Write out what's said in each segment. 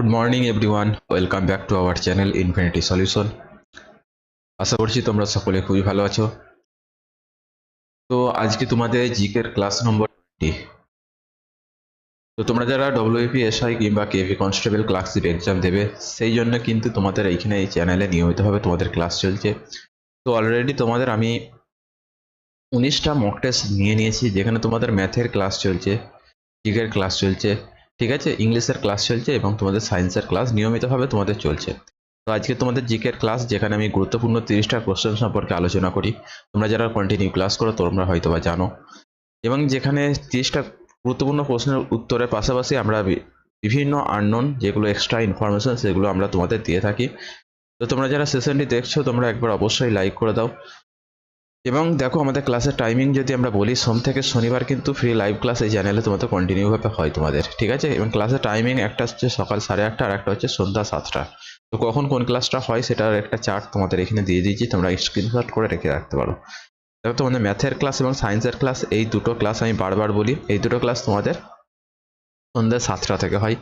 Good morning everyone welcome back to our channel Infinity Solution আশা করছি তোমরা সকলে খুবই ভালো আছো। তো আজকে তোমাদের জিকের ক্লাস নম্বর টোয়েন্টি তো তোমরা যারা ডব্লিউপি এসআই কিংবা কেভি কনস্টেবল ক্লাসিক এক্সাম দেবে, সেই জন্য কিন্তু তোমাদের এইখানে এই চ্যানেলে নিয়মিতভাবে তোমাদের ক্লাস চলছে। তো অলরেডি তোমাদের আমি উনিশটা মক টেস্ট নিয়ে নিয়েছি, যেখানে তোমাদের ম্যাথের ক্লাস চলছে, জিকের ক্লাস চলছে। ঠিক আছে? ইংলিশের ক্লাস চলছে এবং তোমাদের সায়েন্সের ক্লাস নিয়মিতভাবে তোমাদের চলছে। তো আজকে তোমাদের জিকের ক্লাস যেখানে আমি গুরুত্বপূর্ণ তিরিশটা কোশ্চেন সম্পর্কে আলোচনা করি। তোমরা যারা কন্টিনিউ ক্লাস করো, তোমরা হয়তো বা জানো। এবং যেখানে তিরিশটা গুরুত্বপূর্ণ প্রশ্নের উত্তরের পাশাপাশি আমরা বিভিন্ন আননোন যেগুলো এক্সট্রা ইনফরমেশন সেগুলো আমরা তোমাদের দিয়ে থাকি। তো তোমরা যারা সেশনটি দেখছ, তোমরা একবার অবশ্যই লাইক করে দাও। এবং দেখো আমাদের ক্লাসের টাইমিং যদি আমরা বলি, সোম থেকে শনিবার কিন্তু ফ্রি লাইভ ক্লাস এই চ্যানেলে তোমাদের কন্টিনিউভাবে হয় তোমাদের, ঠিক আছে? এবং ক্লাসের টাইমিং একটা হচ্ছে সকাল সাড়ে আটটা আর একটা হচ্ছে সন্ধ্যা সাতটা। তো কখন কোন ক্লাসটা হয় সেটার একটা চার্ট তোমাদের এখানে দিয়ে দিয়েছি, তোমরা স্ক্রিনশট করে রেখে রাখতে পারো। দেখো তোমাদের ম্যাথের ক্লাস এবং সায়েন্সের ক্লাস এই দুটো ক্লাস আমি বারবার বলি, এই দুটো ক্লাস তোমাদের সন্ধ্যা সাতটা থেকে হয়।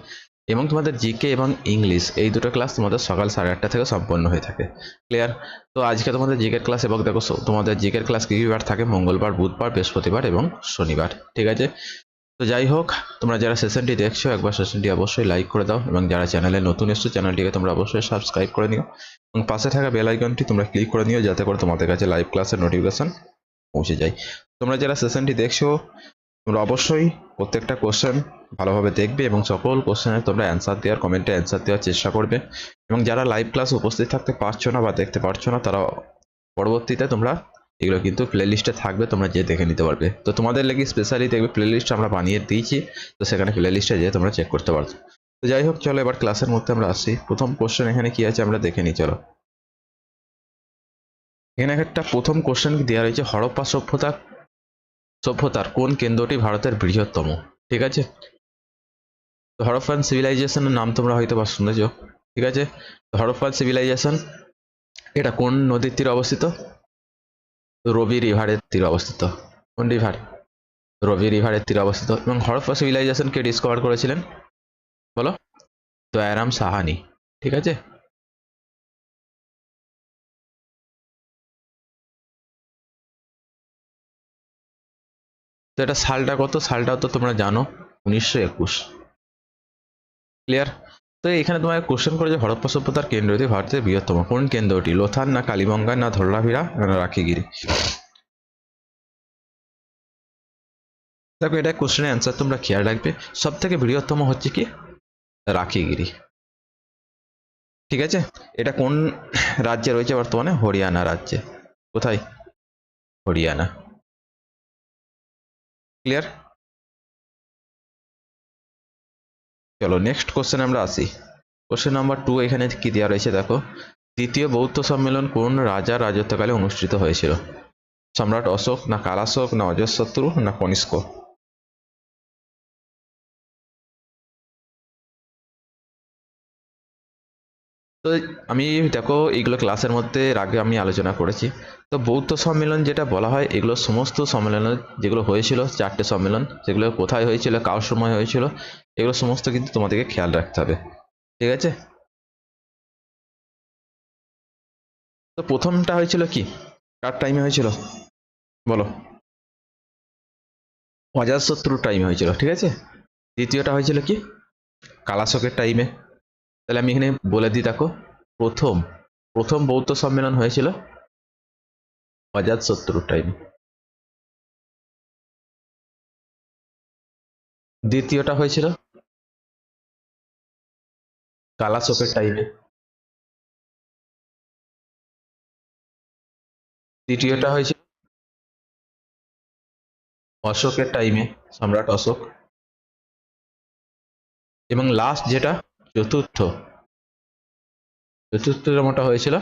এবং তোমাদের জিকে এবং ইংলিশ এই দুটো ক্লাস তোমাদের সকাল সাড়ে আটটা থেকে সম্পন্ন হয়ে থাকে। ক্লিয়ার তো আজকে তোমাদের জিকের ক্লাস এবং দেখো, তোমাদের জিকের ক্লাস কী কী বার থাকে মঙ্গলবার, বুধবার, বৃহস্পতিবার এবং শনিবার, ঠিক আছে? তো যাই হোক, তোমরা যারা সেশনটি দেখছ, একবার সেশনটি অবশ্যই লাইক করে দাও এবং যারা চ্যানেলে নতুন এসছো চ্যানেলটিকে তোমরা অবশ্যই সাবস্ক্রাইব করে নিও এবং পাশে থাকা বেল আইকনটি তোমরা ক্লিক করে নিও, যাতে করে তোমাদের কাছে লাইভ ক্লাসের নোটিফিকেশন পৌঁছে যায়। তোমরা যারা সেশনটি দেখছ তোমরা অবশ্যই প্রত্যেকটা কোশ্চেন ভালোভাবে দেখবে এবং সকল কোশ্চেনের তোমরা অ্যান্সার দেওয়ার কমেন্টে অ্যান্সার দেওয়ার চেষ্টা করবে। এবং যারা লাইভ ক্লাস উপস্থিত থাকতে পারছ না বা দেখতে পারছ না, তারা পরবর্তীতে তোমরা এগুলো কিন্তু প্লে লিস্টে থাকবে, তোমরা যে দেখে নিতে পারবে। তো তোমাদের লেগে স্পেশালি দেখবে প্লে লিস্ট আমরা বানিয়ে দিয়েছি, তো সেখানে প্লে লিস্টে যেয়ে তোমরা চেক করতে পারছ। তো যাই হোক, চলো এবার ক্লাসের মধ্যে আমরা আসি। প্রথম কোশ্চেন এখানে কি আছে আমরা দেখে নিই, চলো। এখানে একটা প্রথম কোশ্চেন দেওয়া রয়েছে, হরপ্পা সভ্যতা সভ্যতার কোন কেন্দ্রটি ভারতের বৃহত্তম? ঠিক আছে? তো হরপ্পান সিভিলাইজেশনের নাম তোমরা হয়তো বা শুনেছ। ঠিক আছে? তো হরপ্পান সিভিলাইজেশন, এটা কোন নদীর তীরে অবস্থিত? রবি রিভারের তীরে অবস্থিত। কোন রিভার? রবি রিভারের তীরে অবস্থিত। এবং হরপ্পা সিভিলাইজেশন কে ডিসকভার করেছিলেন? বলো? দয়ারাম সাহানি। ঠিক আছে? তো এটা সালটা কত? সালটাও তো তোমরা জানো, উনিশশো একুশ। ক্লিয়ার তো এখানে তোমার কোশ্চেন করে যে হরপ্পা সভ্যতার কেন্দ্রটি ভারতের বৃহত্তম কোন কেন্দ্রটি লোথার না কালীবঙ্গা না ধরলাভিরা না রাখিগিরি? দেখো, এটা কোশ্চেনের অ্যান্সার তোমরা খেয়াল রাখবে। সব থেকে বৃহত্তম হচ্ছে কি? রাখিগিরি। ঠিক আছে? এটা কোন রাজ্যে রয়েছে বর্তমানে? হরিয়ানা রাজ্যে। কোথায়? হরিয়ানা। ক্লিয়ার চলো নেক্সট কোশ্চেন আমরা আসি। কোশ্চেন নাম্বার টু এখানে কি দেওয়া রয়েছে দেখো? দ্বিতীয় বৌদ্ধ সম্মেলন কোন রাজা রাজত্বকালে অনুষ্ঠিত হয়েছিল? সম্রাট অশোক না কালাশোক না অজশত্রু না কনিষ্ক? তো আমি দেখো, এগুলো ক্লাসের মধ্যে আগে আমি আলোচনা করেছি। তো বৌদ্ধ সম্মেলন যেটা বলা হয়, এগুলো সমস্ত সম্মেলন যেগুলো হয়েছিল, চারটে সম্মেলন, সেগুলো কোথায় হয়েছিল, কার সময় হয়েছিল, এগুলো সমস্ত কিন্তু তোমাদেরকে খেয়াল রাখতে হবে। ঠিক আছে? তো প্রথমটা হয়েছিল কি? কার টাইমে হয়েছিল? বলো। অজাতশত্রুর টাইমে হয়েছিল, ঠিক আছে? দ্বিতীয়টা হয়েছিল কি? কালাশকের টাইমে তাহলে আমি এখানে বলে দিই, দেখো, প্রথম প্রথম বৌদ্ধ সম্মেলন হয়েছিল অজাতশত্রুর টাইমে দ্বিতীয়টা হয়েছিল কালাশোকের টাইমে তৃতীয়টা হয়েছিল অশোকের টাইমে সম্রাট অশোক। এবং লাস্ট যেটা চতুর্থ। চতুর্থতমটা হয়েছিল।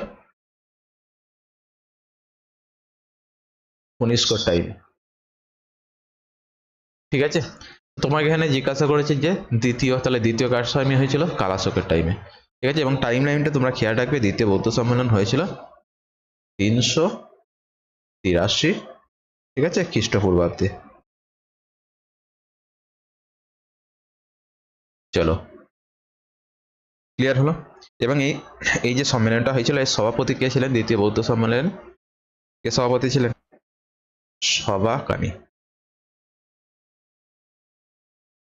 কনিষ্কর টাইমে ঠিক আছে? তোমাকে এখানে জিজ্ঞাসা করেছে যে দ্বিতীয়, তাহলে দ্বিতীয় কার টাইমে হয়েছিল? কালাশোকের টাইমে ঠিক আছে? এবং টাইম লাইনটা তোমরা খেয়াল রাখবে, দ্বিতীয় বৌদ্ধ সম্মেলন হয়েছিল তিনশো তিরাশি। ঠিক আছে? খ্রিস্টপূর্বাব্দে। চলো। ক্লিয়ার হলো? এবং এই এই যে সম্মেলনটা হয়েছিল এর সভাপতি কে ছিলেন? দ্বিতীয় বৌদ্ধ সম্মেলন। কে সভাপতি ছিলেন? সভা কানি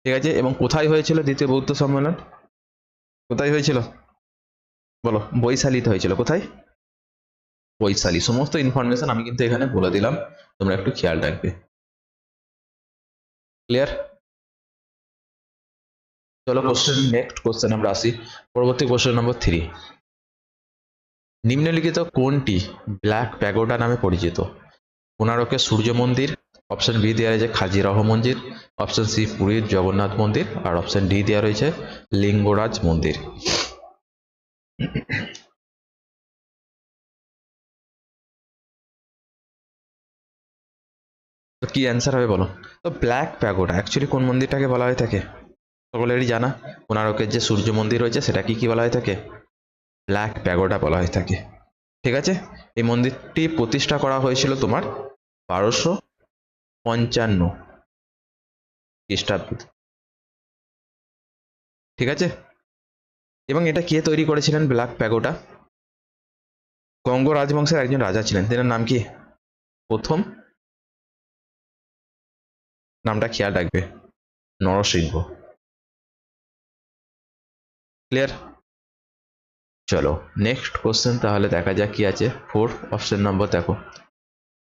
ঠিক আছে, এবং কোথায় হয়েছিল দ্বিতীয় বৌদ্ধ সম্মেলন? কোথায় হয়েছিল? বলো, বৈশালীতে হয়েছিল। কোথায়? বৈশালী। সমস্ত ইনফরমেশন আমি কিন্তু এখানে বলে দিলাম। তোমরা একটু খেয়াল রাখবে। ক্লিয়ার চলো কোশ্চেন নেক্সট কোশ্চেন আমরা আসি। পরবর্তী কোশ্চেন নম্বর থ্রি নিম্নলিখিত কোনটি ব্ল্যাক প্যাগোডা নামে পরিচিত? কোনারকের সূর্য মন্দির অপশন বি দেওয়া রয়েছে খাজিরাহ মন্দির অপশন সি পুরীর জগন্নাথ মন্দির, আর অপশন ডি দেওয়া রয়েছে লিঙ্গরাজ মন্দির। কি অ্যান্সার হবে বলো? তো ব্ল্যাক প্যাগোডা অ্যাকচুয়ালি কোন মন্দিরটাকে বলা হয়ে থাকে? সকলেরই জানা কোনারকের যে সূর্য মন্দির রয়েছে, সেটা কি কি বলা হয়ে থাকে? ব্ল্যাক প্যাগোডা বলা হয়ে থাকে। ঠিক আছে? এই মন্দিরটি প্রতিষ্ঠা করা হয়েছিল তোমার বারোশো পঞ্চান্ন খ্রিস্টাব্দ। ঠিক আছে? এবং এটা কে তৈরি করেছিলেন ব্ল্যাক প্যাগোডা? গঙ্গ রাজবংশের একজন রাজা ছিলেন। তেনার নাম কি? প্রথম? নামটা খেয়াল রাখবে। নরসিংহ। ক্লিয়ার চলো নেক্সট কোশ্চেন তাহলে দেখা যাক কি আছে। ফোর্থ অপশন নম্বর দেখো।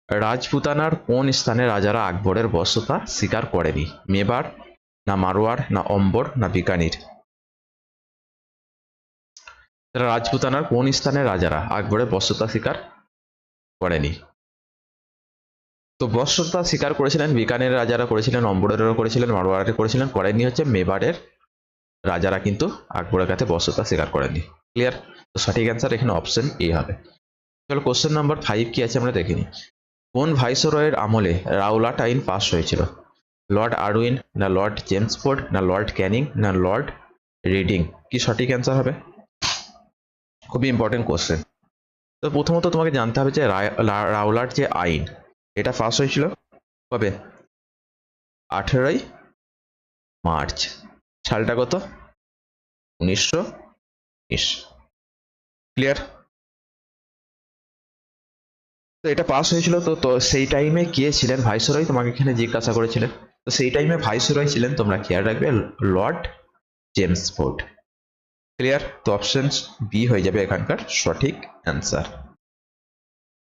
রাজপুতানার কোন স্থানে রাজারা আকবরের বশ্যতা স্বীকার করেনি? মেবার, না মারোয়ার, না অম্বর, না বিকানির? রাজপুতানার কোন স্থানে রাজারা আকবরের বশ্যতা স্বীকার করেনি? তো বশ্যতা স্বীকার করেছিলেন, বিকানের রাজারা করেছিলেন, অম্বরেরও করেছিলেন মারোয়ারের করেছিলেন, করেনি হচ্ছে মেবারের রাজারা কিন্তু আকবরের কাছে বশ্যতা স্বীকার করেনি ক্লিয়ার তো সঠিক অ্যান্সার এখানে অপশন এ হবে। চলো কোশ্চেন নাম্বার ফাইভ কি আছে আমরা দেখিনি কোন ভাইসরয়ের আমলে রাউলাট আইন পাস হয়েছিল? লর্ড আরউইন না লর্ড জেমসফোর্ড না লর্ড ক্যানিং না লর্ড রিডিং কি সঠিক অ্যান্সার হবে? খুবই ইম্পর্টেন্ট কোশ্চেন তো প্রথমত তোমাকে জানতে হবে যে রাউলাট যে আইন, এটা পাস হয়েছিল কবে? আঠেরোই মার্চ। সালটা কত? উনিশশো উনিশ ক্লিয়ার তো এটা পাস হয়েছিল, তো তো সেই টাইমে কে ছিলেন? ভাইসরয় তোমাকে এখানে জিজ্ঞাসা করেছিলেন। তো সেই টাইমে ভাইসরয় ছিলেন, তোমরা খেয়াল রাখবে লর্ড জেমস ফোর্ড ক্লিয়ার তো অপশন বি হয়ে যাবে এখানকার, সঠিক অ্যান্সার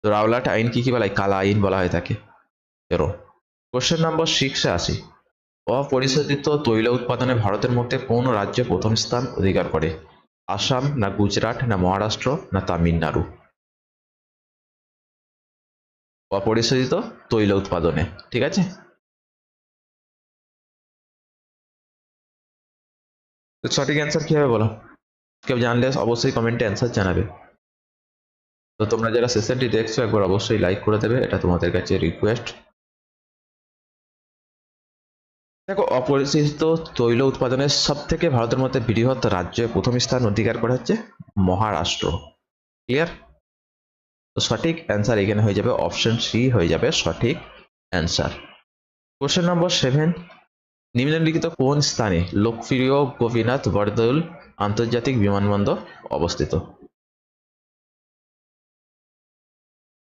তো রাওলাট আইন কি কি বলা? হয় কালা আইন বলা হয়ে থাকে। এরো কোশ্চেন নাম্বার সিক্সে আসি। অপরিশোধিত তৈল উৎপাদনে ভারতের মধ্যে কোন রাজ্য প্রথম স্থান অধিকার করে? আসাম, না গুজরাট, না মহারাষ্ট্র, না তামিলনাড়ু? অপরিশোধিত তৈল উৎপাদনে, ঠিক আছে? সঠিক অ্যান্সার কি হবে বলো? কেউ জানলে অবশ্যই কমেন্টে অ্যান্সার জানাবে। তো তোমরা যারা সেশনটি দেখছ, একবার অবশ্যই লাইক করে দেবে। এটা তোমাদের কাছে রিকোয়েস্ট দেখো অপরিশোধিত তৈল উৎপাদনের সব থেকে ভারতের মধ্যে বৃহৎ রাজ্যে প্রথম স্থান অধিকার করা হচ্ছে মহারাষ্ট্র। ক্লিয়ার তো সঠিক অ্যান্সার এখানে হয়ে যাবে অপশন সি হয়ে যাবে সঠিক অ্যান্সার কোশ্চেন নম্বর সেভেন নিম্নলিখিত কোন স্থানে লোকপ্রিয় গোপীনাথ বরদৌল আন্তর্জাতিক বিমানবন্দর অবস্থিত?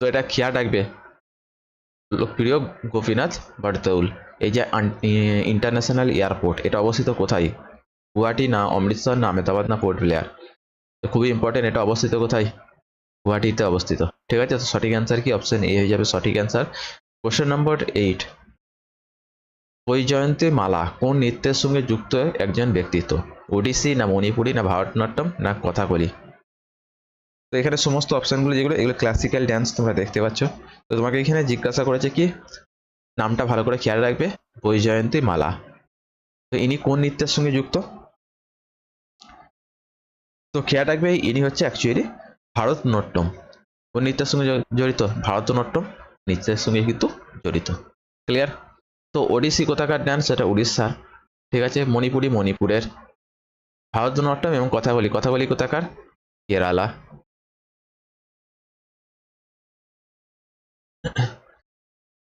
তো এটা খেয়াল রাখবে লোকপ্রিয় গোপীনাথ বরদৌল। এই যে ইন্টারন্যাশনাল এয়ারপোর্ট এটা অবস্থিত কোথায়? গুয়াহাটি না অমৃতসর না আহমেদাবাদ না পোর্ট ব্লেয়ার খুবই ইম্পর্টেন্ট এটা অবস্থিত কোথায়? গুয়াহাটিতে অবস্থিত। ঠিক আছে, তো সঠিক অ্যান্সার কি? অপশন এ হয়ে যাবে সঠিক answer question number eight Vyjayanthimala কোন নৃত্যের সঙ্গে যুক্ত একজন ব্যক্তিত্ব? ওডিসি না মণিপুরি না ভারতনাট্যম না কথাকলি? তো এখানে সমস্ত অপশনগুলো যেগুলো, এগুলো ক্লাসিক্যাল ড্যান্স তোমরা দেখতে পাচ্ছ। তো তোমাকে এখানে জিজ্ঞাসা করেছে কি, নামটা ভালো করে খেয়াল রাখবে, বৈজয়ন্তী মালা। তো ইনি কোন নৃত্যের সঙ্গে যুক্ত? তো খেয়াল রাখবে, ইনি হচ্ছে অ্যাকচুয়ালি ভারতনাট্যম। কোন নৃত্যের সঙ্গে জড়িত? ভারতনাট্যম নৃত্যের সঙ্গে কিন্তু জড়িত। ক্লিয়ার তো ওড়িশি কোথাকার ডান্স সেটা উড়িষ্যার ঠিক আছে, মণিপুরি মণিপুরের। ভারতনাট্যম এবং কথা বলি কথা বলি কোথাকার? কেরালা।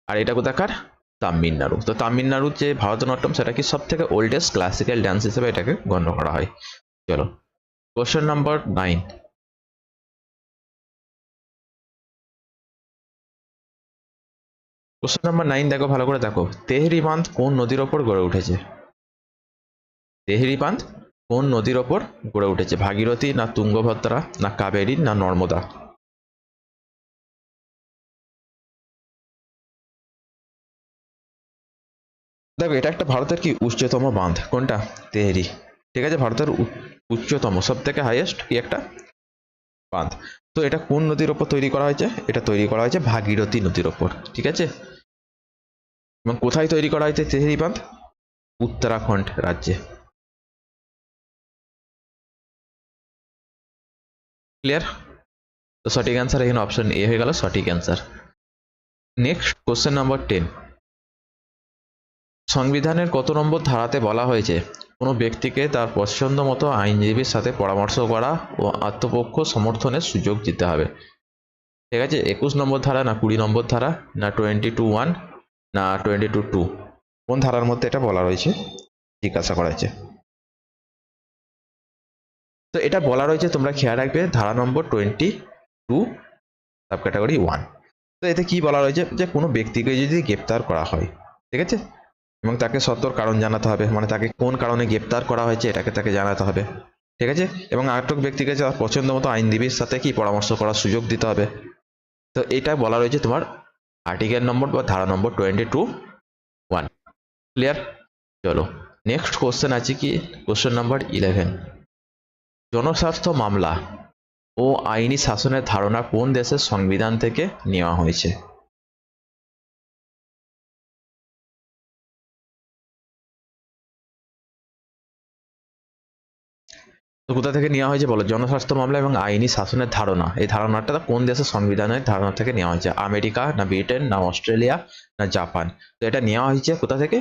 আর এটা কোথাকার? তামিলনাড়ু তো তামিলনাড়ুর যে ভারতনাট্যম সেটা কি সব থেকে ওল্ডেস্ট ক্লাসিক্যাল ডান্স হিসেবে এটাকে গণ্য করা হয়? চলো। Question number nine question number nine দেখো, ভালো করে দেখো। তেহরি বাঁধ কোন নদীর ওপর গড়ে উঠেছে? তেহরি বাঁধ কোন নদীর ওপর গড়ে উঠেছে? ভাগীরথী না তুঙ্গভদ্রা না কাবেরী না নর্মদা? দেখো, এটা একটা ভারতের কি উচ্চতম বাঁধ? কোনটা? তেহরি। ঠিক আছে, ভারতের উচ্চতম সব থেকে হাইয়েস্ট কি একটা? বাঁধ। তো এটা কোন নদীর ওপর তৈরি করা হয়েছে? এটা তৈরি করা হয়েছে ভাগীরথী নদীর ওপর। ঠিক আছে? এবং কোথায় তৈরি করা হয়েছে তেহরি বাঁধ? উত্তরাখণ্ড রাজ্যে। ক্লিয়ার তো সঠিক অ্যান্সার এখানে অপশন এ হয়ে গেল, সঠিক answer next question number ten সংবিধানের কত নম্বর ধারাতে বলা হয়েছে? কোনো ব্যক্তিকে তার পছন্দ মতো আইনজীবীর সাথে পরামর্শ করা ও আত্মপক্ষ সমর্থনের সুযোগ দিতে হবে। ঠিক আছে? একুশ নম্বর ধারা না কুড়ি নম্বর ধারা? না টোয়েন্টি টু ওয়ান না টোয়েন্টি টু টু কোন ধারার মধ্যে এটা বলা রয়েছে? জিজ্ঞাসা করা হয়েছে। তো এটা বলা রয়েছে, তোমরা খেয়াল রাখবে, ধারা নম্বর twenty two sub category one তো এতে কি বলা রয়েছে? যে কোনো ব্যক্তিকে যদি গ্রেপ্তার করা হয়, ঠিক আছে? এবং তাকে সত্তর কারণ জানাতে হবে। মানে তাকে কোন কারণে গ্রেপ্তার করা হয়েছে, এটাকে তাকে জানাতে হবে। ঠিক আছে? এবং আটক ব্যক্তিকে তার পছন্দ মতো আইনজীবীর সাথে কি পরামর্শ করার সুযোগ দিতে হবে। তো এটা বলা রয়েছে তোমার আর্টিকেল নম্বর বা ধারা নম্বর টোয়েন্টি টু ওয়ান ক্লিয়ার চলো। নেক্সট কোশ্চেন আছে কি? কোশ্চেন নাম্বার ইলেভেন জনস্বার্থ মামলা ও আইনি শাসনের ধারণা কোন দেশের সংবিধান থেকে নেওয়া হয়েছে? তো কোথা থেকে নেওয়া হয়েছে বলো? জনস্বাস্থ্য মামলা এবং আইনি শাসনের ধারণা। এই ধারণাটা কোন দেশের সংবিধানের ধারণা থেকে নেওয়া হয়েছে? আমেরিকা, না ব্রিটেন, না অস্ট্রেলিয়া, না জাপান? তো এটা নেওয়া হয়েছে কোথা থেকে?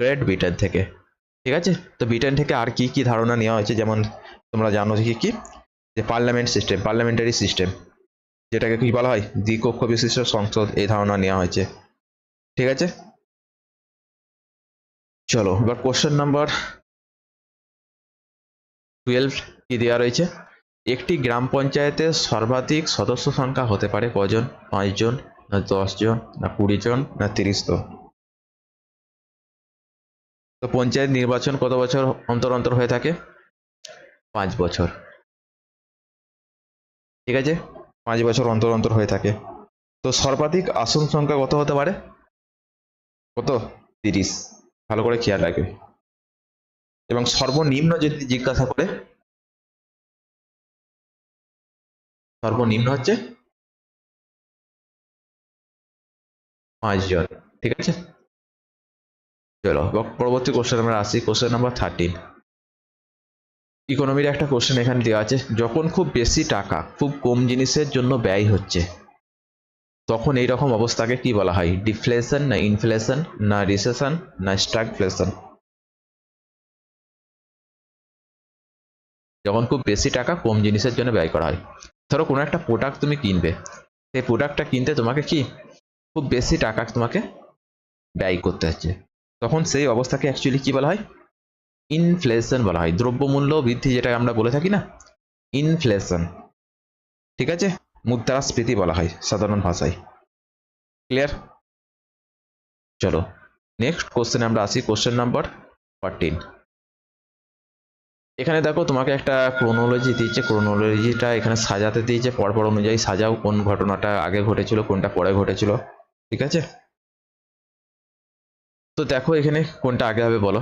গ্রেট ব্রিটেন থেকে। ঠিক আছে? তো ব্রিটেন থেকে আর কি কি ধারণা নেওয়া হয়েছে? যেমন তোমরা জানো কি কি? যে পার্লামেন্ট সিস্টেম, পার্লামেন্টারি সিস্টেম, যেটাকে কি বলা হয়? দ্বিকক্ষ বিশিষ্ট সংসদ, এই ধারণা নেওয়া হয়েছে। ঠিক আছে? চলো, এবার কোশ্চেন নাম্বার টুয়েলভ কি দেওয়া রয়েছে? একটি গ্রাম পঞ্চায়েতের সর্বাধিক সদস্য সংখ্যা হতে পারে কজন? পাঁচজন, না দশজন, না কুড়ি জন না তিরিশ জন তো পঞ্চায়েত নির্বাচন কত বছর অন্তর অন্তর হয়ে থাকে? পাঁচ বছর। ঠিক আছে? পাঁচ বছর অন্তর অন্তর হয়ে থাকে। তো সর্বাধিক আসন সংখ্যা কত হতে পারে? কত? তিরিশ। ভালো করে খেয়াল রাখবে। এবং সর্বনিম্ন যদি জিজ্ঞাসা করে, সর্বনিম্ন হচ্ছে পাঁচজন ঠিক আছে? চলো পরবর্তী কোশ্চেন আমরা আসি। কোশ্চেন নাম্বার থার্টিন ইকোনমির একটা কোশ্চেন এখানে দেওয়া আছে। যখন খুব বেশি টাকা, খুব কম জিনিসের জন্য ব্যয় হচ্ছে, তখন এই রকম অবস্থাকে কি বলা হয়? ডিফ্লেশন না ইনফ্লেশন না রিসেশন না স্ট্রাগফ্লেশন যখন খুব বেশি টাকা কম জিনিসের জন্য ব্যয় করা হয়। ধরো কোনো একটা প্রোডাক্ট তুমি কিনবে। সেই প্রোডাক্টটা কিনতে তোমাকে কি খুব বেশি টাকা তোমাকে ব্যয় করতে হচ্ছে। তখন সেই অবস্থাকে অ্যাকচুয়ালি কি বলা হয়? ইনফ্লেশন বলা হয়। দ্রব্যমূল্য বৃদ্ধি যেটা আমরা বলে থাকি না? ইনফ্লেশন ঠিক আছে? মুদ্রাস্ফীতি বলা হয় সাধারণ ভাষায়। ক্লিয়ার চলো। নেক্সট কোশ্চেন আমরা আসি। কোশ্চেন নাম্বার ফোরটিন এখানে দেখো তোমাকে একটা ক্রোনোলজি দিয়েছে ক্রোনোলজিটা এখানে সাজাতে দিয়েছে। পরপর অনুযায়ী সাজাও কোন ঘটনাটা আগে ঘটেছিল, কোনটা পরে ঘটেছিল। ঠিক আছে? তো দেখো এখানে কোনটা আগে হবে বলো।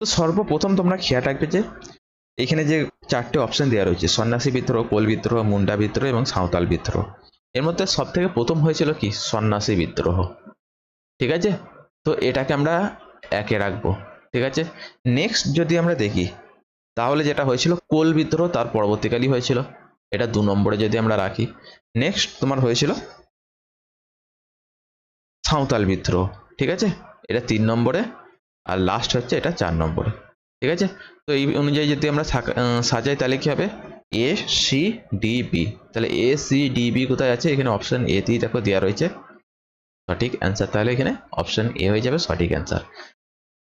তো সর্বপ্রথম তোমরা খেয়াল রাখবে যে এখানে যে চারটে অপশন দেওয়া রয়েছে, সন্ন্যাসী বিদ্রোহ, কোল বিদ্রোহ, মুন্ডা বিদ্রোহ এবং সাঁওতাল বিদ্রোহ। এর মধ্যে সব থেকে প্রথম হয়েছিল কি? সন্ন্যাসী বিদ্রোহ। ঠিক আছে? তো এটাকে আমরা একে রাখব। ঠিক আছে? নেক্সট যদি আমরা দেখি, তাহলে যেটা হয়েছিল, কোল বিদ্রোহ তার পরবর্তীকালই হয়েছিল। এটা দু নম্বরে যদি আমরা রাখি। নেক্সট তোমার হয়েছিল সাঁওতাল বিদ্রোহ। ঠিক আছে? এটা তিন নম্বরে, আর লাস্ট হচ্ছে এটা চার নম্বরে। ঠিক আছে? তো এই অনুযায়ী যদি আমরা সাজাই তাহলে কি হবে? এ সি ডি বি তাহলে এ সি ডি বি কোথায় আছে? এখানে অপশন এ তেই দেখো দেওয়া রয়েছে। সঠিক অ্যান্সার তাহলে এখানে অপশন এ হয়ে যাবে সঠিক answer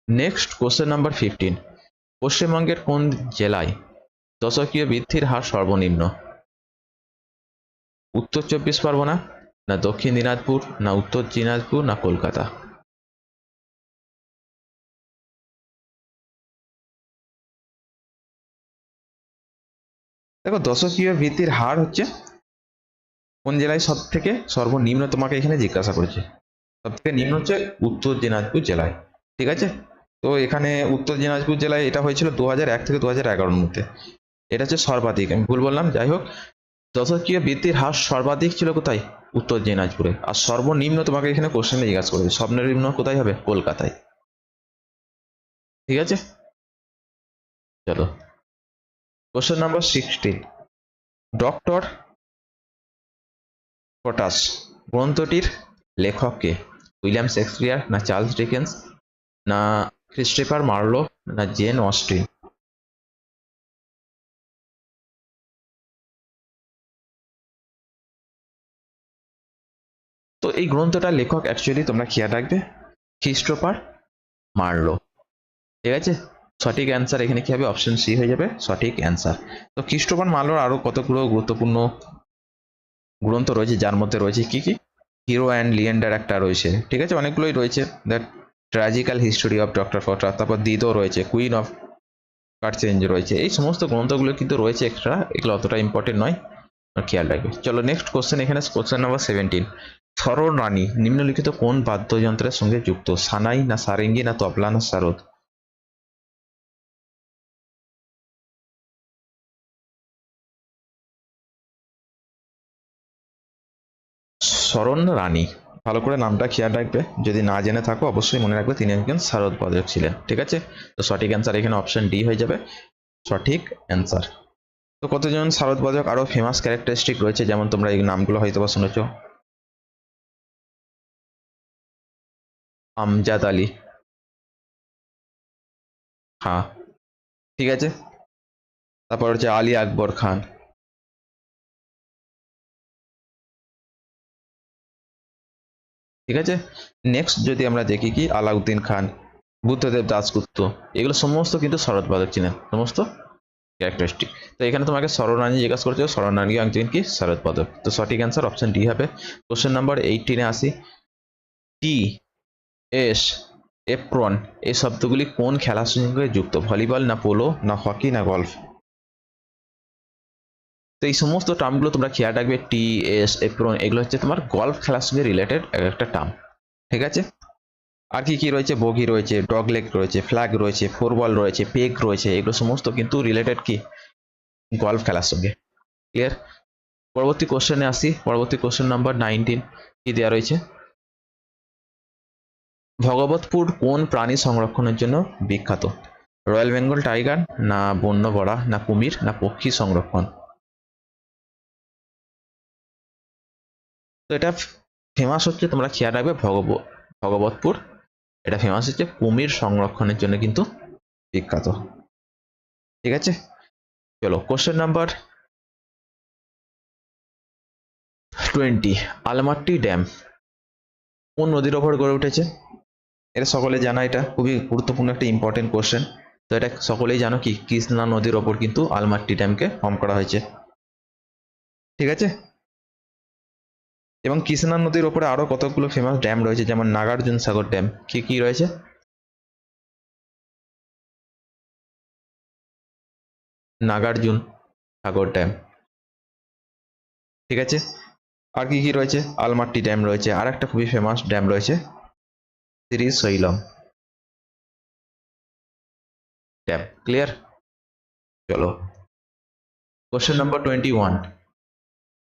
next question number fifteen পশ্চিমবঙ্গের কোন জেলায় দশকীয় বৃদ্ধির হার সর্বনিম্ন? উত্তর চব্বিশ পরগনা, না দক্ষিণ দিনাজপুর, না উত্তর দিনাজপুর, না কলকাতা? দেখো দশকীয় বৃদ্ধির হার হচ্ছে কোন জেলায় সব থেকে সর্বনিম্ন? তোমাকে এখানে জিজ্ঞাসা করেছে। সব থেকে নিম্ন হচ্ছে উত্তর দিনাজপুর জেলায়, ঠিক আছে? তো এখানে উত্তর দিনাজপুর জেলায় এটা হয়েছিল দু এক থেকে দু হাজার এগারোর মধ্যে। এটা হচ্ছে সর্বাধিক, আমি ভুল বললাম? যাই হোক, দশকীয় বৃদ্ধির হার সর্বাধিক ছিল কোথায়? উত্তর দিনাজপুরে। আর সর্বনিম্ন তোমাকে এখানে কোশ্চেনে জিজ্ঞাসা করেছে সর্বনিম্ন কোথায় হবে? কলকাতায়। ঠিক আছে? চলো। Question number sixteen doctor Faustus গ্রন্থটির লেখককে উইলিয়াম শেক্সপিয়ার না চার্লস ডিকেন্স না ক্রিস্টেফার মার্লো না জেন অস্টিন? তো এই গ্রন্থটার লেখক অ্যাকচুয়ালি তোমরা খেয়াল রাখবে খ্রিস্টোফার মার্লো। ঠিক আছে? সঠিক অ্যান্সার এখানে কি হবে? অপশন সি হয়ে যাবে, সঠিক অ্যান্সার তো খ্রিস্টোফার মার্লোর আরও কতগুলো গুরুত্বপূর্ণ গ্রন্থ রয়েছে? যার মধ্যে রয়েছে কি কি? হিরো অ্যান্ড লিয়েন্ডার একটা রয়েছে। ঠিক আছে? অনেকগুলোই রয়েছে। That tragical history of Doctor Faustus তারপর দিদো রয়েছে, কুইন অফ কার্চেঞ্জ রয়েছে। এই সমস্ত গ্রন্থগুলো কিন্তু রয়েছে এক্সট্রা এগুলো অতটা ইম্পর্টেন্ট নয়। খেয়াল রাখবে। চলো নেক্সট কোশ্চেন এখানে কোশ্চেন নাম্বার সেভেন্টিন সরল রানী, নিম্নলিখিত কোন বাদ্যযন্ত্রের সঙ্গে যুক্ত? সানাই না সারেঙ্গি না তবলা না সারদ শরণ রানী। ভালো করে নামটা খেয়াল রাখবে। যদি না জেনে থাকো, অবশ্যই মনে রাখবে তিনি একজন শারদ পদক ছিলেন। ঠিক আছে? তো সঠিক অ্যান্সার এখানে অপশন ডি হয়ে যাবে। সঠিক অ্যান্সার তো কতজন শারদ পদক আরও ফেমাস ক্যারেক্টারিস্টিক রয়েছে? যেমন তোমরা এই নামগুলো হয়তো বা শুনেছো। আমজাদ আলী। হ্যাঁ। ঠিক আছে? তারপর হচ্ছে আলী আকবর খান। ঠিক আছে? নেক্সট যদি আমরা দেখি কি? আলাউদ্দিন খান, বুদ্ধদেব দাসগুপ্ত এগুলো সমস্ত কিন্তু শরৎ পদক ছিলেন, সমস্ত ক্যারেক্টারিস্টিক তো এখানে তোমাকে স্মরণানী জিজ্ঞাসা করছে স্মরণানী একজন কি? শরৎ পদক তো সঠিক অ্যান্সার অপশন ডি হবে। কোশ্চেন নাম্বার এইটিনে আসি। টি এস এপ্রন এই শব্দগুলি কোন খেলার সঙ্গে যুক্ত? ভলিবল না পোলো, না হকি, না গলফ? তো এই সমস্ত টার্মগুলো তোমরা খেয়াল রাখবে টি এস এপ্রন এগুলো হচ্ছে তোমার গল্ফ খেলার সঙ্গে রিলেটেড একটা টার্ম ঠিক আছে? আর কি কি রয়েছে? বগি রয়েছে ডগ লেগ রয়েছে ফ্ল্যাগ রয়েছে ফোরবল রয়েছে পেগ রয়েছে, এগুলো সমস্ত কিন্তু রিলেটেড কি? গলফ খেলার সঙ্গে ক্লিয়ার পরবর্তী কোশ্চেনে আসি, পরবর্তী কোশ্চেন নাম্বার নাইনটিন কি দেওয়া রয়েছে? ভগবতপুর কোন প্রাণী সংরক্ষণের জন্য বিখ্যাত? রয়্যাল বেঙ্গল টাইগার, না বন্য বড়া, না কুমির, না পক্ষী সংরক্ষণ? তো এটা ফেমাস হচ্ছে তোমরা খেয়াল রাখবে ভগব, ভগবতপুর। এটা ফেমাস হচ্ছে কুমির সংরক্ষণের জন্য কিন্তু বিখ্যাত। ঠিক আছে? চলো question number twenty Almatti dam. কোন নদীর ওপর গড়ে উঠেছে? এটা সকলে জানা, এটা খুবই গুরুত্বপূর্ণ একটা ইম্পর্টেন্ট কোশ্চেন তো এটা সকলেই জানো কি, কৃষ্ণা নদীর ওপর কিন্তু আলমাট্টি ড্যামকে ফর্ম করা হয়েছে। ঠিক আছে? এবং কৃষ্ণা নদীর ওপরে আরও কতগুলো ফেমাস ড্যাম রয়েছে, যেমন নাগার্জুন সাগর ড্যাম কি কি রয়েছে? নাগার্জুন সাগর ড্যাম ঠিক আছে? আর কি কি রয়েছে? আলমাট্টি ড্যাম রয়েছে আর একটা খুবই ফেমাস ড্যাম রয়েছে শ্রী শৈলম ড্যাম ক্লিয়ার চলো। Question number twenty one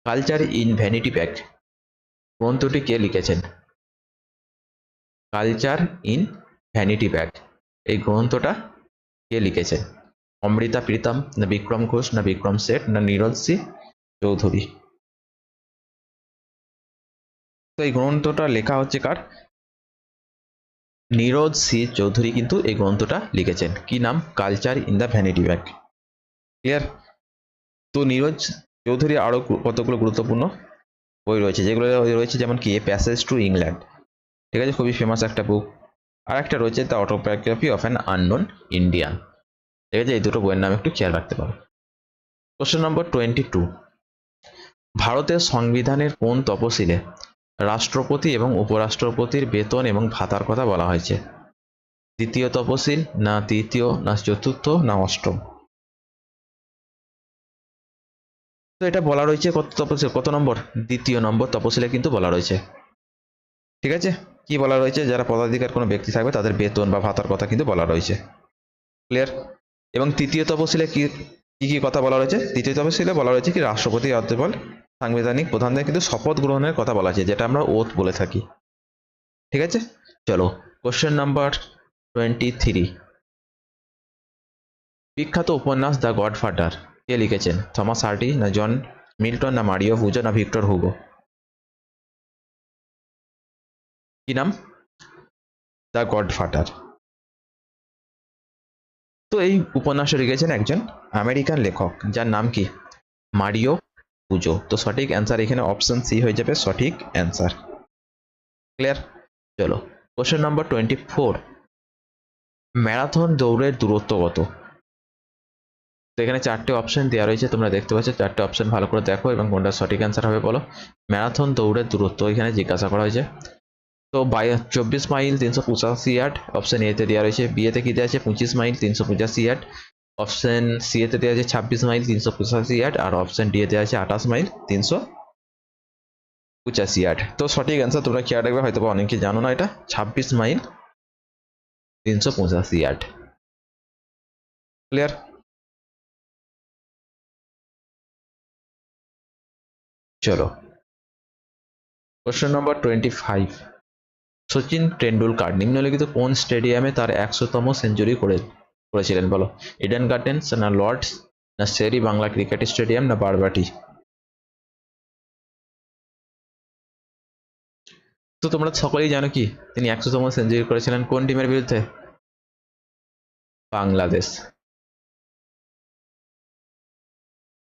culture in vanity bag গ্রন্থটি কে লিখেছেন? Culture in vanity bag. এই গ্রন্থটা কে লিখেছেন অমৃতা প্রীতম, না বিক্রম ঘোষ, না বিক্রম শেঠ, না নীরজ সি চৌধুরী? তো এই গ্রন্থটা লেখা হচ্ছে কার? নীরজ সি চৌধুরী কিন্তু এই গ্রন্থটা লিখেছেন। কি নাম? Culture in the vanity bag. Clear? তো নীরজ চৌধুরী আরও কতগুলো গুরুত্বপূর্ণ? বই রয়েছে, যেগুলো রয়েছে যেমন কি প্যাসেজ টু ইংল্যান্ড ঠিক আছে, খুবই ফেমাস একটা বুক আর একটা রয়েছে the autobiography of an unknown Indian ঠিক আছে, এই দুটো বইয়ের নাম একটু খেয়াল রাখতে পারো। কোশ্চেন নম্বর টোয়েন্টি টু ভারতের সংবিধানের কোন তপশিলে রাষ্ট্রপতি এবং উপরাষ্ট্রপতির বেতন এবং ভাতার কথা বলা হয়েছে? দ্বিতীয় তপশিল না তৃতীয়, না চতুর্থ, না অষ্টম? তো এটা বলা রয়েছে কত তপশিল, কত নম্বর? দ্বিতীয় নম্বর তপশিলে কিন্তু বলা রয়েছে। ঠিক আছে? কি বলা রয়েছে? যারা পদাধিকার কোনো ব্যক্তি থাকবে, তাদের বেতন বা ভাতার কথা কিন্তু বলা রয়েছে। ক্লিয়ার এবং তৃতীয় তপশিলে কি কি কি কথা বলা রয়েছে? তৃতীয় তপশিলে বলা রয়েছে কি, রাষ্ট্রপতি রাজ্যপাল সাংবিধানিক প্রধানদের কিন্তু শপথ গ্রহণের কথা বলা আছে, যেটা আমরা ওথ বলে থাকি। ঠিক আছে? চলো কোশ্চেন নাম্বার টোয়েন্টি থ্রি বিখ্যাত উপন্যাস দ্য গডফাদার। কে লিখেছেন, থমাস হার্টি না জন মিল্টন না মারিও, হুজো না ভিক্টর হুগো। কি নাম? The Godfather. তো এই উপন্যাসে লিখেছেন একজন আমেরিকান লেখক, যার নাম কি? মারিও পুজো তো সঠিক অ্যান্সার এখানে অপশন সি হয়ে যাবে, সঠিক অ্যান্সার ক্লিয়ার চলো। Question number twenty four marathon দৌড়ের দূরত্ব কত? তো এখানে চারটে অপশন দেওয়া রয়েছে, তোমরা দেখতে পাচ্ছ চারটে অপশন ভালো করে দেখো এবং কোনটা সঠিক অ্যান্সার হবে বলো। ম্যারাথন দৌড়ের দূরত্ব এখানে জিজ্ঞাসা করা হয়েছে। তো বাই, চব্বিশ মাইল তিনশো পঁচাশি আট অপশন এতে দেওয়া রয়েছে বিয়েতে কি দেওয়া আছে, পঁচিশ মাইল তিনশো পঁচাশি আট অপশন সি এতে দেওয়া আছে, ছাব্বিশ মাইল তিনশো পঁচাশি আট আর অপশন ডি এ দেওয়া আছে, আঠাশ মাইল তিনশো পঁচাশি আট তো সঠিক অ্যান্সার তোমরা খেয়াল রাখবে, হয়তো বা অনেকে জানো না এটা, ছাব্বিশ মাইল তিনশো পঁচাশি ইয়ার্ড ক্লিয়ার চলো। কোশ্চেন নম্বর টোয়েন্টি ফাইভ সচিন টেন্ডুলকার, নিম্নলিখিত কোন স্টেডিয়ামে তার একশোতম সেঞ্চুরি করে, করেছিলেন বলো? ইডেন গার্ডেন্স না লর্ডস না শেরি বাংলা ক্রিকেট স্টেডিয়াম না বারবাটি তো তোমরা সকলেই জানো কি, তিনি একশোতম সেঞ্চুরি করেছিলেন কোন টিমের বিরুদ্ধে? বাংলাদেশ।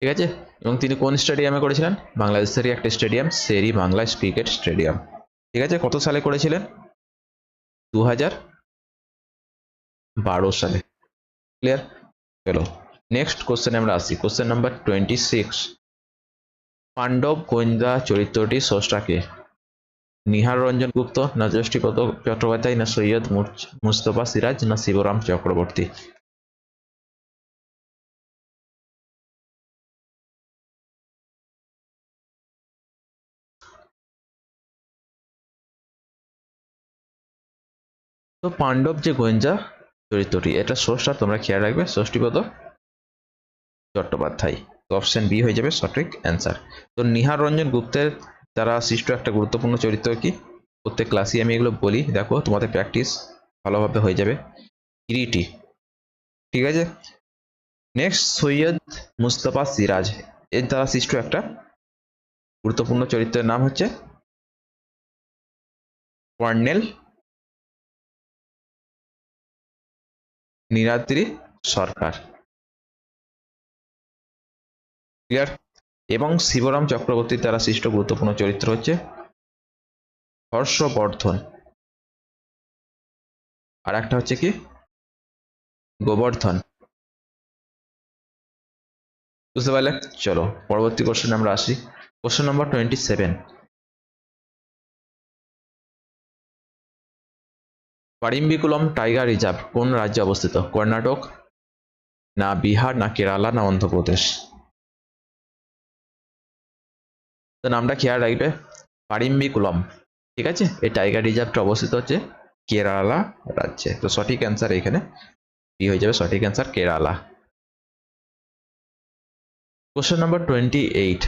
ঠিক আছে? এবং তিনি কোন স্টেডিয়ামে করেছিলেন? বাংলাদেশেরই একটা স্টেডিয়াম, সেরি বাংলা ক্রিকেট স্টেডিয়াম। ঠিক আছে? কত সালে করেছিলেন? দু হাজার বারো সালে। ক্লিয়ার চলো নেক্সট কোশ্চেনে আমরা আসি। Question number twenty six Pandava গোয়েন্দা চরিত্রটি স্রষ্টাকে নিহার রঞ্জন গুপ্ত, না জ্যোষ্ঠীপদ চট্টোপাধ্যায়, না সৈয়দ মুস্তফা সিরাজ, না শিবরাম চক্রবর্তী? তো পাণ্ডব যে গোয়েন্দা, চরিত্রটি, এটা স্রষ্টা তোমরা খেয়াল রাখবে ষষ্ঠীপদ চট্টোপাধ্যায়। তো অপশন বি হয়ে যাবে সঠিক অ্যান্সার তো নিহার রঞ্জন গুপ্তের দ্বারা সৃষ্ট একটা গুরুত্বপূর্ণ চরিত্র কি? প্রত্যেক ক্লাসে আমি এগুলো বলি, দেখো তোমাদের প্র্যাকটিস ভালোভাবে হয়ে যাবে। কিরিটি। ঠিক আছে? নেক্সট সৈয়দ মুস্তফা সিরাজ। এর দ্বারা সৃষ্ট একটা গুরুত্বপূর্ণ চরিত্রের নাম হচ্ছে কর্নেল নীলাদ্রি সরকার। ক্লিয়ার? এবং শিবরাম চক্রবর্তীর দ্বারা সৃষ্ট গুরুত্বপূর্ণ চরিত্র হচ্ছে হর্ষবর্ধন। আর একটা হচ্ছে কি? গোবর্ধন। বুঝতে পারলে? চলো, পরবর্তী কোশ্চেন আমরা আসি। কোশ্চেন নম্বর twenty seven Parambikulam tiger reserve কোন রাজ্যে অবস্থিত? কর্ণাটক, না বিহার, না কেরালা, না অন্ধ্রপ্রদেশ? তো নামটা খেয়াল রাখবে পারিম্বিকুলম ঠিক আছে? এই টাইগার রিজার্ভটা অবস্থিত হচ্ছে কেরালা রাজ্যে। তো সঠিক অ্যান্সার এখানে কি হয়ে যাবে? সঠিক answer Kerala. Question number twenty eight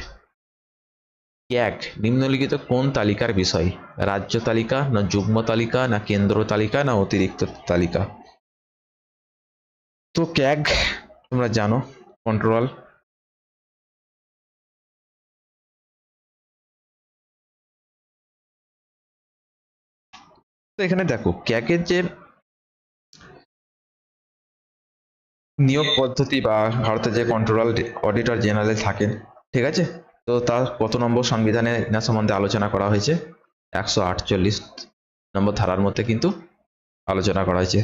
এক নিম্নলিখিত কোন তালিকার বিষয়? রাজ্য তালিকা, না যুগ্ম তালিকা, না কেন্দ্র তালিকা, না অতিরিক্ত তালিকা? তো ক্যাগ তোমরা জানো কন্ট্রোল তো এখানে দেখো ক্যাগের যে নিয়োগ পদ্ধতি বা ভারতের যে কন্ট্রোলার অডিটর জেনারেল থাকেন, ঠিক আছে? তো তার কত নম্বর সংবিধানে এনার সম্বন্ধে আলোচনা করা হয়েছে? একশো আটচল্লিশ নম্বর ধারার মধ্যে কিন্তু আলোচনা করা হয়েছে।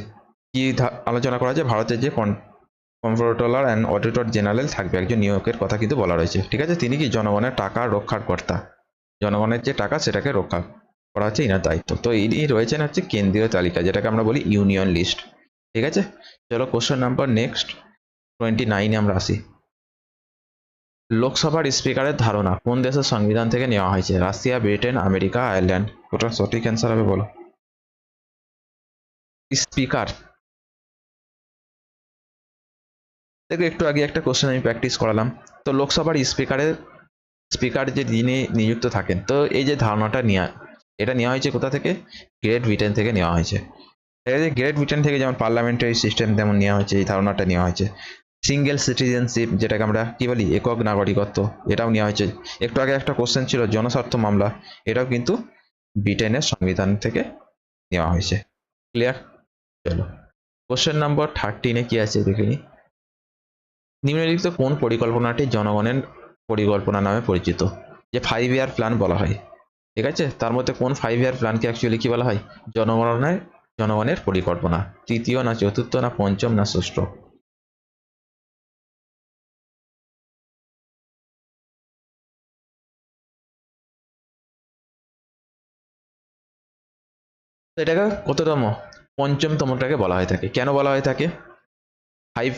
কি আলোচনা করা হয়েছে? ভারতের যে কন্ট্রোলার অ্যান্ড অডিটর জেনারেল থাকবে একজন, নিয়োগের কথা কিন্তু বলা রয়েছে। ঠিক আছে? তিনি কি জনগণের টাকা রক্ষার কর্তা? জনগণের যে টাকা, সেটাকে রক্ষা করা হচ্ছে ইনার দায়িত্ব। তো ইনি রয়েছেন হচ্ছে কেন্দ্রীয় তালিকা যেটাকে আমরা বলি ইউনিয়ন লিস্ট। ঠিক আছে? চলো কোশ্চেন নাম্বার নেক্সট টোয়েন্টি নাইনে আমরা আসি। লোকসভার স্পিকারের ধারণা, কোন দেশের সংবিধান থেকে নেওয়া হয়েছে? Russia, Britain, America, Ireland. ওটা সঠিক অ্যান্সার হবে, বলো। স্পিকার। দেখো, একটু আগে একটা কোশ্চেন আমি প্র্যাকটিস করালাম। তো লোকসভার স্পিকারের, স্পিকার যে যিনি নিযুক্ত থাকেন, তো এই যে ধারণাটা নেওয়া এটা নেওয়া হয়েছে কোথা থেকে? গ্রেট ব্রিটেন থেকে নেওয়া হয়েছে। গ্রেট ব্রিটেন থেকে যেমন পার্লামেন্টারি সিস্টেম তেমন নেওয়া হয়েছে, এই ধারণাটা নেওয়া হয়েছে। সিঙ্গেল সিটিজেনশিপ যেটাকে আমরা কি বলি, একক নাগরিকত্ব, এটাও নেওয়া হয়েছে। একটু আগে একটা কোশ্চেন ছিল, জনস্বার্থ মামলা, এটাও কিন্তু ব্রিটেনের সংবিধান থেকে নেওয়া হয়েছে। ক্লিয়ার চলো। কোশ্চেন নম্বর থার্টিনে কি আছে দেখে নিই নিম্নলিখিত কোন পরিকল্পনাটি জনগণের পরিকল্পনা নামে পরিচিত? যে ফাইভ ইয়ার প্ল্যান বলা হয়। ঠিক আছে? তার মধ্যে কোন ফাইভ ইয়ার প্ল্যানকে অ্যাকচুয়ালি কি বলা হয়? জনগণের জনগণের পরিকল্পনা। তৃতীয় না চতুর্থ না পঞ্চম না ষষ্ঠ? এটাকে কততম? পঞ্চমতমটাকে বলা হয়ে থাকে। কেন বলা হয়ে থাকে? ফাইভ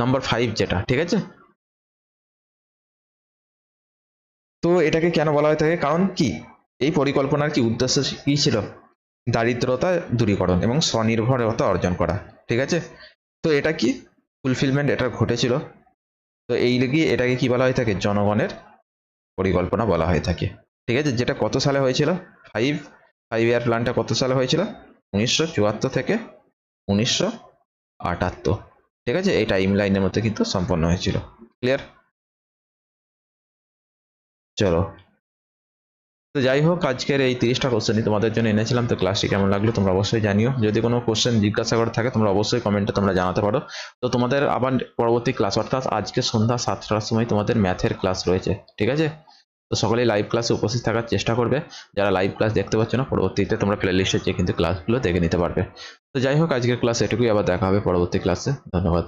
নাম্বার ফাইভ যেটা, ঠিক আছে? তো এটাকে কেন বলা হয়ে থাকে? কারণ কি? এই পরিকল্পনার কি উদ্দেশ্য কি ছিল? দারিদ্রতা দূরীকরণ এবং স্বনির্ভরতা অর্জন করা, ঠিক আছে? তো এটা কি? ফুলফিলমেন্ট এটা ঘটেছিল। তো এই লেগে এটাকে কি বলা হয়ে থাকে? জনগণের পরিকল্পনা বলা হয়ে থাকে। ঠিক আছে? যেটা কত সালে হয়েছিল? ফাইভ ফাইভ ইয়ার প্ল্যানটা কত সালে হয়েছিল? উনিশশো চুয়াত্তর থেকে উনিশশো আটাত্তর। ঠিক আছে? এই টাইম লাইনের মধ্যে কিন্তু সম্পন্ন হয়েছিল। ক্লিয়ার চলো। তো যাই হোক, আজকের এই তিরিশটা কোশ্চেনই তোমাদের জন্য এনেছিলাম। তো ক্লাসটি কেমন লাগল তোমরা অবশ্যই জানিও। যদি কোনো কোশ্চেন জিজ্ঞাসা করে থাকে, তোমরা অবশ্যই কমেন্টে তোমরা জানাতে পারো। তো তোমাদের আবার পরবর্তী ক্লাস অর্থাৎ আজকে সন্ধ্যা সাতটার সময় তোমাদের ম্যাথের ক্লাস রয়েছে। ঠিক আছে? তো সকলেই লাইভ ক্লাসে উপস্থিত থাকার চেষ্টা করবে। যারা লাইভ ক্লাস দেখতে পাচ্ছ না, পরবর্তীতে তোমরা প্লে লিস্টে চেয়ে কিন্তু ক্লাসগুলো দেখে নিতে পারবে। তো যাই হোক, আজকের ক্লাস এটুকুই, আবার দেখা হবে পরবর্তী ক্লাসে ধন্যবাদ।